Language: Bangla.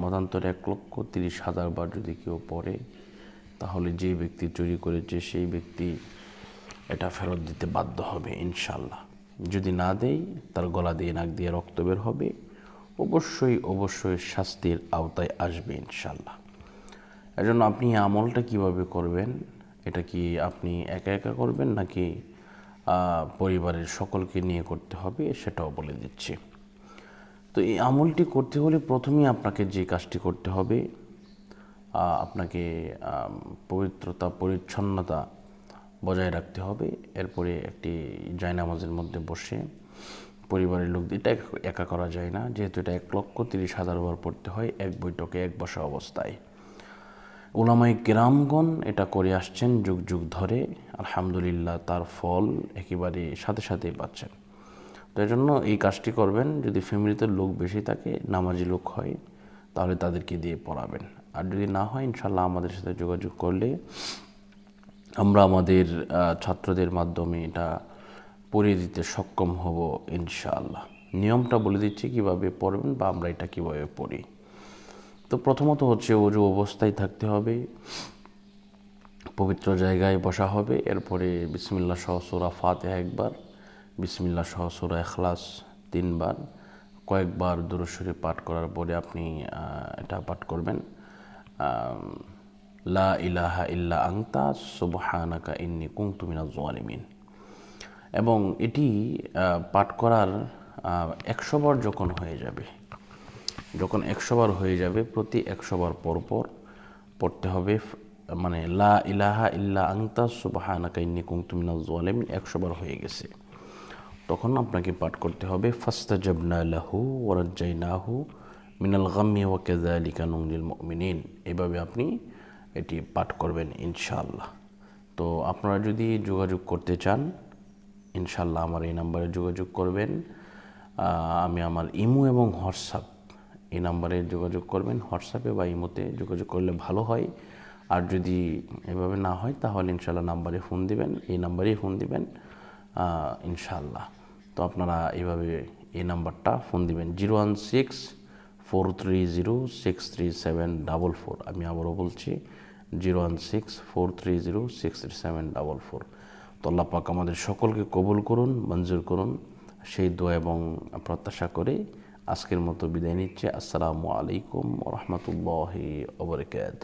মতান্তরে এক লক্ষ তিরিশ হাজার বার যদি কেউ পড়ে, তাহলে যে ব্যক্তি চুরি করেছে, সেই ব্যক্তি এটা ফেরত দিতে বাধ্য হবে ইনশাল্লাহ যদি না দেয়, তার গলা দিয়ে নাক দিয়ে রক্ত বের হবে, অবশ্যই অবশ্যই শাস্তির আওতায় আসবে ইনশাল্লাহ এজন্য আপনি আমলটা কীভাবে করবেন, এটা কি আপনি একা একা করবেন, নাকি পরিবারের সকলকে নিয়ে করতে হবে, সেটাও বলে দিচ্ছি। তো এই আমলটি করতে হলে প্রথমেই আপনাকে যে কাজটি করতে হবে আপনাকে পবিত্রতা, পরিচ্ছন্নতা বজায় রাখতে হবে। এরপরে একটি জায়নামাজের মধ্যে বসে পরিবারের লোক, এটা এক- একা করা যায় না। যেহেতু এটা এক লক্ষ তিরিশ হাজার বার পড়তে হয় এক বৈঠকে এক বসা অবস্থায়। ওলামাই কেরামগণ এটা করে আসছেন যুগ যুগ ধরে। আলহামদুলিল্লাহ তার ফল একেবারে সাথে সাথেই পাচ্ছেন। তো এই জন্য এই কাজটি করবেন, যদি ফ্যামিলিতে লোক বেশি থাকে, নামাজি লোক হয়, তাহলে তাদেরকে দিয়ে পড়াবেন। আর যদি না হয় ইনশাল্লাহ আমাদের সাথে যোগাযোগ করলে আমরা আমাদের ছাত্রদের মাধ্যমে এটা পড়িয়ে দিতে সক্ষম হব ইনশাআল্লাহ। নিয়মটা বলে দিচ্ছি, কীভাবে পড়বেন বা আমরা এটা কীভাবে পড়ি। তো প্রথমত হচ্ছে অজু অবস্থায় থাকতে হবে, পবিত্র জায়গায় বসা হবে, এরপরে বিসমিল্লা সহ সুরা ফাতেহা একবার। বিসমিল্লা সহ এখলাস তিনবার, কয়েকবার দূরস্বরে পাঠ করার পরে আপনি এটা পাঠ করবেন। লা ইলাহা ইল্লা আংতা সুবহানাকা ইন্নি কুংতু মিনাজ জালিমিন এবং এটি পাঠ করার একশো বার যখন হয়ে যাবে, যখন একশো বার হয়ে যাবে, প্রতি একশো বার পর পর পড়তে হবে মানে লা ইলাহা ইল্লা আংতা সুবাহানাকা ইন্নি কুংতু মিনাজ জালিমিন একশো বার হয়ে গেছে। তখন আপনাকে পাঠ করতে হবে, ফাস্তাজাবনা লাহু ওয়ারাজ্জাইনাহু মিনাল গাম্মি ওয়া কাযালিকা নুনজিল মুমিনিন। এভাবে আপনি এটি পাঠ করবেন ইনশাআল্লাহ। তো আপনারা যদি যোগাযোগ করতে চান ইনশাল্লাহ আমার এই নাম্বারে যোগাযোগ করবেন। আমি আমার ইমো এবং হোয়াটসঅ্যাপ, এই নাম্বারে যোগাযোগ করবেন, হোয়াটসঅ্যাপে বা ইমোতে যোগাযোগ করলে ভালো হয়। আর যদি এভাবে না হয়, তাহলে ইনশাল্লাহ নাম্বারে ফোন দিবেন, এই নাম্বারেই ফোন দিবেন। ইনশাল্লাহ তো আপনারা এইভাবে এই নাম্বারটা ফোন দিবেন। Zero one six four three zero six three seven double four. আমি আবারও বলছি, zero one six four three zero six three seven double four. তো আল্লাহ পাক আমাদের সকলকে কবুল করুন, মঞ্জুর করুন। সেই দোয়া এবং প্রত্যাশা করে আজকের মতো বিদায় নিচ্ছে। আসসালামু আলাইকুম রহমতুল্লাহ ওবরকাত